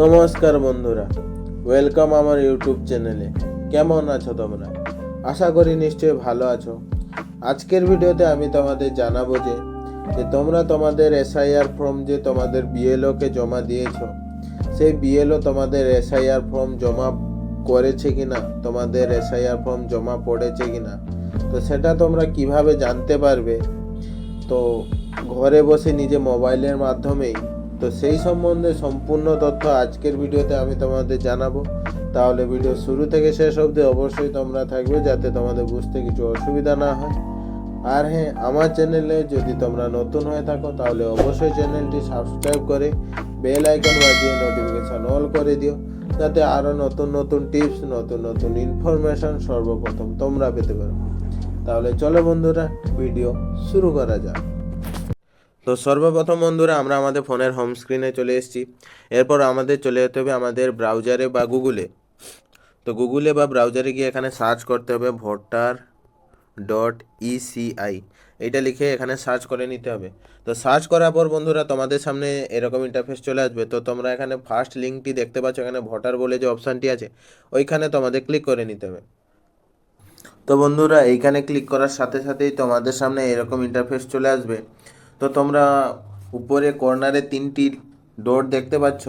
নমস্কার বন্ধুরা ওয়েলকাম আমার ইউটিউব চ্যানেলে। কেমন আছো তোমরা? আশা করি নিশ্চয়ই ভালো আছো। আজকের ভিডিওতে আমি তোমাদের জানাব যে যে তোমরা তোমাদের এসআইআর ফর্ম যে তোমাদের বিএলওকে জমা দিয়েছ, সেই বিএলও তোমাদের এসআইআর ফর্ম জমা করেছে কিনা, তোমাদের এসআইআর ফর্ম জমা পড়েছে কিনা, তো সেটা তোমরা কীভাবে জানতে পারবে? তো ঘরে বসে নিজে মোবাইলের মাধ্যমেই তো সেই সম্বন্ধে সম্পূর্ণ তথ্য আজকের ভিডিওতে আমি তোমাদের জানাব। তাহলে ভিডিও শুরু থেকে শেষ অবধি অবশ্যই তোমরা থাকবে যাতে তোমাদের বুঝতে কিছু অসুবিধা না হয়। আর হ্যাঁ আমার চ্যানেলে যদি তোমরা নতুন হয়ে থাকো, তাহলে অবশ্যই চ্যানেলটি সাবস্ক্রাইব করে বেল আইকন বাজিয়ে নোটিফিকেশন অল করে দিও, যাতে আরও নতুন নতুন টিপস নতুন নতুন ইনফরমেশন সর্বপ্রথম তোমরা পেতে পারো। তাহলে চলো বন্ধুরা, ভিডিও শুরু করা যাক। তো সর্বপ্রথম বন্ধুরা, আমরা আমাদের ফোনের হোম স্ক্রিনে চলে এসেছি। এরপর আমাদের চলে যেতে হবে আমাদের ব্রাউজারে বা গুগলে তো গুগলে বা ব্রাউজারে গিয়ে এখানে সার্চ করতে হবে ভোটার ডট ইসিআই এটা লিখে এখানে সার্চ করে নিতে হবে। তো সার্চ করার পর বন্ধুরা, তোমাদের সামনে এরকম ইন্টারফেস চলে আসবে। তো তোমরা এখানে ফার্স্ট লিঙ্কটি দেখতে পাচ্ছ, এখানে ভোটার বলে যে অপশানটি আছে, ওইখানে তোমাদের ক্লিক করে নিতে হবে। তো বন্ধুরা, এইখানে ক্লিক করার সাথে সাথেই তোমাদের সামনে এরকম ইন্টারফেস চলে আসবে। তো তোমরা উপরে কর্নারে তিনটি ডোর দেখতে পাচ্ছ,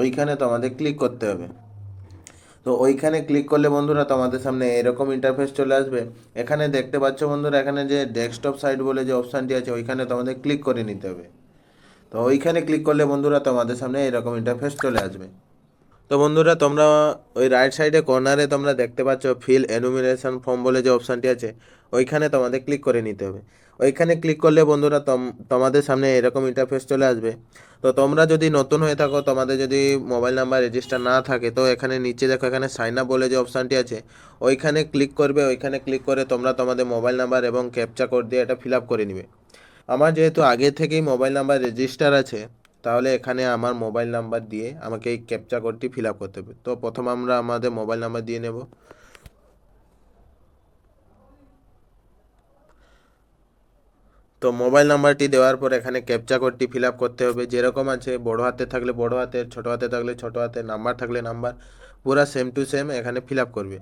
ওইখানে তোমাদের ক্লিক করতে হবে। তো ওইখানে ক্লিক করলে বন্ধুরা তোমাদের সামনে এরকম ইন্টারফেস চলে আসবে। এখানে দেখতে পাচ্ছ বন্ধুরা, এখানে যে ডেস্কটপ সাইট বলে যে অপশানটি আছে, ওইখানে তোমাদের ক্লিক করে নিতে হবে। তো ওইখানে ক্লিক করলে বন্ধুরা তোমাদের সামনে এরকম ইন্টারফেস চলে আসবে। তো বন্ধুরা, তোমরা ওই রাইট সাইডে কর্নারে তোমরা দেখতে পাচ্ছ ফিল এনুমিনেশন ফর্ম বলে যে অপশানটি আছে, ওইখানে তোমাদের ক্লিক করে নিতে হবে। ওইখানে ক্লিক করলে বন্ধুরা, তম- তোমাদের সামনে এরকম ইন্টারফেস চলে আসবে। তো তোমরা যদি নতুন হয়ে থাকো, তোমাদের যদি মোবাইল নাম্বার রেজিস্টার না থাকে, তো এখানে নিচে দেখো, এখানে সাইন আপ বলে যে অপশানটি আছে, ওইখানে ক্লিক করবে। ওইখানে ক্লিক করে তোমরা তোমাদের মোবাইল নাম্বার এবং ক্যাপচা কোড দিয়ে এটা ফিল আপ করে নিবে। আমার যেহেতু আগে থেকেই মোবাইল নাম্বার রেজিস্টার আছে তাহলে এখানে আমার মোবাইল নাম্বার দিয়ে আমাকে এই ক্যাপচা কোডটি ফিল আপ করতে হবে। তো প্রথম আমরা আমাদের মোবাইল নাম্বার দিয়ে নেব। তো মোবাইল নাম্বারটি দেওয়ার পর এখানে ক্যাপচা কোডটি ফিল আপ করতে হবে। যেরকম আছে, বড় হাতে থাকলে বড় হাতের, ছোট হাতে থাকলে ছোট হাতে নাম্বার থাকলে নাম্বার পুরো সেম টু সেম এখানে ফিল আপ করবে।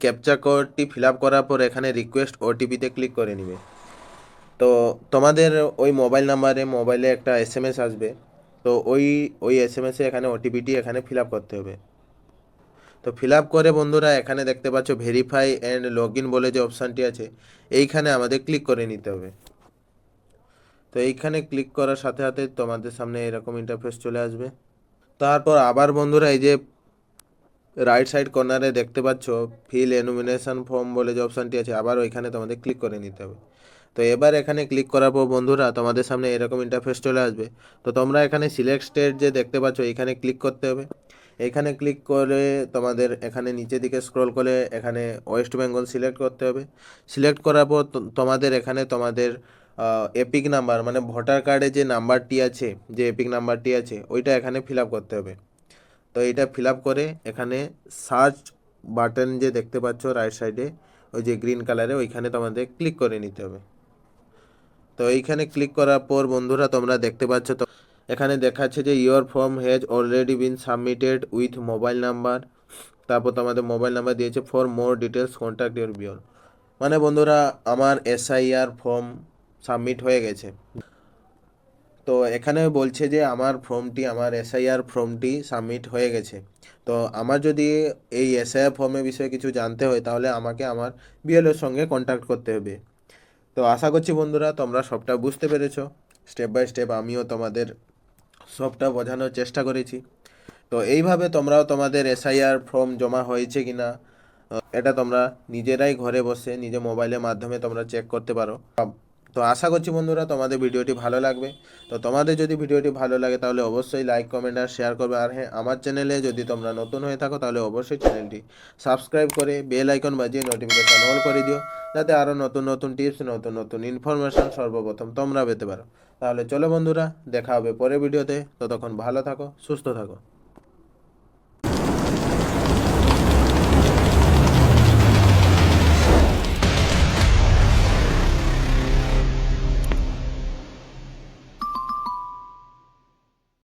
ক্যাপচা কোডটি ফিল আপ করার পর এখানে রিকোয়েস্ট ওটিপিতে ক্লিক করে নিবে। তো তোমাদের ওই মোবাইল নাম্বারে মোবাইলে একটা এস আসবে। তো ওই ওই এস এম এসে এখানে ওটিপিটি এখানে ফিল আপ করতে হবে। তো ফিল আপ করে বন্ধুরা, এখানে দেখতে পাচ্ছ ভেরিফাই অ্যান্ড লগ ইন বলে যে অপশানটি আছে, এইখানে আমাদের ক্লিক করে নিতে হবে। তো এইখানে ক্লিক করার সাথে সাথে তোমাদের সামনে এরকম ইন্টারফেস চলে আসবে। তারপর আবার বন্ধুরা, এই যে রাইট সাইড কর্নারে দেখতে পাচ্ছ ফিল এনুমিনেশন ফর্ম বলে যে অপশানটি আছে আবার ওইখানে তোমাদের ক্লিক করে নিতে হবে। তো এবার এখানে ক্লিক করার পর বন্ধুরা, তোমাদের সামনে এরকম ইন্টারফেস চলে আসবে। তো তোমরা এখানে সিলেক্ট স্টেট যে দেখতে পাচ্ছ, এখানে ক্লিক করতে হবে। এখানে ক্লিক করে তোমাদের এখানে নিচের দিকে স্ক্রল করে এখানে ওয়েস্ট বেঙ্গল সিলেক্ট করতে হবে। সিলেক্ট করার পর তোমাদের এখানে তোমাদের এপিক নাম্বার মানে ভোটার কার্ডে যে নাম্বারটি আছে, যে এপিক নাম্বারটি আছে, ওইটা এখানে ফিল আপ করতে হবে। তো এটা ফিল করে এখানে সার্চ বাটন যে দেখতে পাচ্ছ রাইট সাইডে ওই যে গ্রিন কালারে ওইখানে তোমাদের ক্লিক করে নিতে হবে। তো এইখানে ক্লিক করার পর বন্ধুরা তোমরা দেখতে পাচ্ছ তো, এখানে দেখাচ্ছে যে your form has already been submitted with mobile number তারপর তোমাদের মোবাইল নাম্বার দিয়েছে for more details contact your বিয়র মানে বন্ধুরা, আমার এসআইআর ফর্ম সাবমিট হয়ে গেছে। তো এখানে বলছে যে আমার ফর্মটি, আমার এসআইআর ফর্মটি সাবমিট হয়ে গেছে। তো আমার যদি এই এসআইআর ফর্মের বিষয়ে কিছু জানতে হয়, তাহলে আমাকে আমার বিএলওর সঙ্গে কন্ট্যাক্ট করতে হবে। তো আশা করছি বন্ধুরা, তোমরা সবটা বুঝতে পেরেছ। স্টেপ বাই স্টেপ আমিও তোমাদের সবটা বোঝানোর চেষ্টা করেছি। তো এইভাবে তোমরাও তোমাদের এসআইআর ফর্ম জমা হয়েছে কি না এটা তোমরা নিজেরাই ঘরে বসে নিজে মোবাইলের মাধ্যমে তোমরা চেক করতে পারো। তো আশা করছি বন্ধুরা তোমাদের ভিডিওটি ভালো লাগবে। তো তোমাদের যদি ভিডিওটি ভালো লাগে তাহলে অবশ্যই লাইক কমেন্ট আর শেয়ার করবে। আর হ্যাঁ আমার চ্যানেলে যদি তোমরা নতুন হয়ে থাকো তাহলে অবশ্যই চ্যানেলটি সাবস্ক্রাইব করে বেল আইকন বাজিয়ে নোটিফিকেশন অল করে দিও। যাতে আরও নতুন নতুন টিপস নতুন নতুন ইনফরমেশন সর্বপ্রথম তোমরা পেতে পারো। তাহলে চলো বন্ধুরা, দেখা হবে পরের ভিডিওতে। ততক্ষণ ভালো থাকো, সুস্থ থাকো।